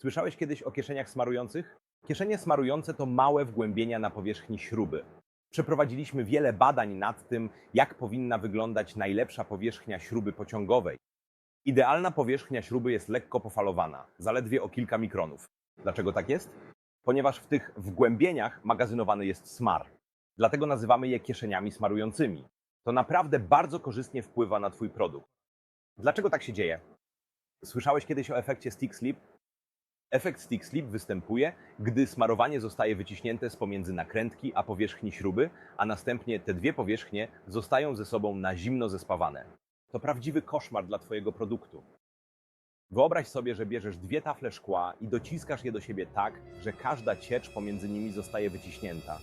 Słyszałeś kiedyś o kieszeniach smarujących? Kieszenie smarujące to małe wgłębienia na powierzchni śruby. Przeprowadziliśmy wiele badań nad tym, jak powinna wyglądać najlepsza powierzchnia śruby pociągowej. Idealna powierzchnia śruby jest lekko pofalowana, zaledwie o kilka mikronów. Dlaczego tak jest? Ponieważ w tych wgłębieniach magazynowany jest smar. Dlatego nazywamy je kieszeniami smarującymi. To naprawdę bardzo korzystnie wpływa na Twój produkt. Dlaczego tak się dzieje? Słyszałeś kiedyś o efekcie stick slip? Efekt stick slip występuje, gdy smarowanie zostaje wyciśnięte z pomiędzy nakrętki a powierzchni śruby, a następnie te dwie powierzchnie zostają ze sobą na zimno zespawane. To prawdziwy koszmar dla Twojego produktu. Wyobraź sobie, że bierzesz dwie tafle szkła i dociskasz je do siebie tak, że każda ciecz pomiędzy nimi zostaje wyciśnięta.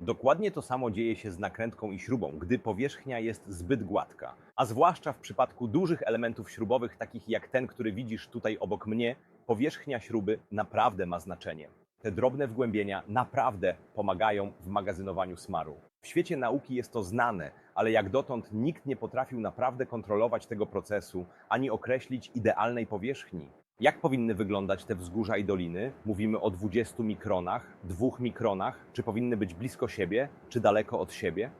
Dokładnie to samo dzieje się z nakrętką i śrubą, gdy powierzchnia jest zbyt gładka, a zwłaszcza w przypadku dużych elementów śrubowych, takich jak ten, który widzisz tutaj obok mnie, powierzchnia śruby naprawdę ma znaczenie. Te drobne wgłębienia naprawdę pomagają w magazynowaniu smaru. W świecie nauki jest to znane, ale jak dotąd nikt nie potrafił naprawdę kontrolować tego procesu ani określić idealnej powierzchni. Jak powinny wyglądać te wzgórza i doliny? Mówimy o 20 mikronach, 2 mikronach, czy powinny być blisko siebie, czy daleko od siebie?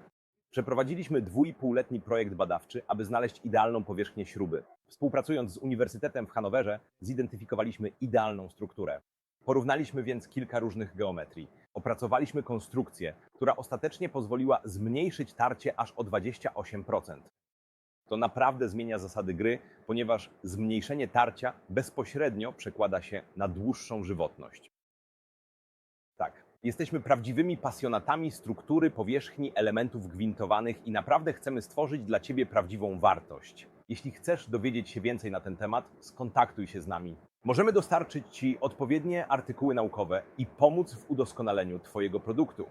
Przeprowadziliśmy dwójpółletni projekt badawczy, aby znaleźć idealną powierzchnię śruby. Współpracując z Uniwersytetem w Hanowerze, zidentyfikowaliśmy idealną strukturę. Porównaliśmy więc kilka różnych geometrii. Opracowaliśmy konstrukcję, która ostatecznie pozwoliła zmniejszyć tarcie aż o 28%. To naprawdę zmienia zasady gry, ponieważ zmniejszenie tarcia bezpośrednio przekłada się na dłuższą żywotność. Tak, jesteśmy prawdziwymi pasjonatami struktury powierzchni elementów gwintowanych i naprawdę chcemy stworzyć dla Ciebie prawdziwą wartość. Jeśli chcesz dowiedzieć się więcej na ten temat, skontaktuj się z nami. Możemy dostarczyć Ci odpowiednie artykuły naukowe i pomóc w udoskonaleniu Twojego produktu.